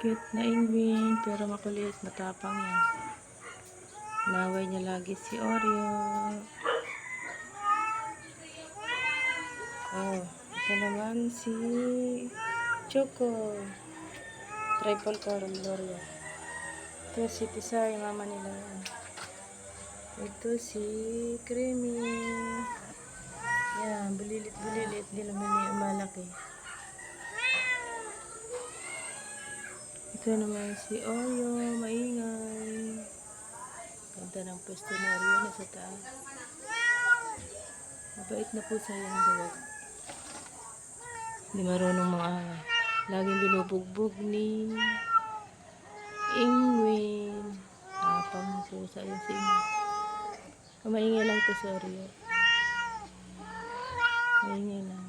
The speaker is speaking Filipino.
Cute na ingwin, pero makulit, matapang yan. Naway niya lagi si Oreo. Oh, ito naman si Choco. Triple coral L'Oreal. Ito si Tisay, mama nila yan. Ito si Creamy. Yan, bulilit-bulilit, di naman malaki. Ito naman si Oreo, maingay. Ganda ng pwesto ni Oreo na sa taas. Mabait na po sa yung buwag. Hindi marunong mga laging binubugbog ni Ingwin. Tapang po sa iyo si Ingwin. Maingay lang to si Oreo. Maingay lang.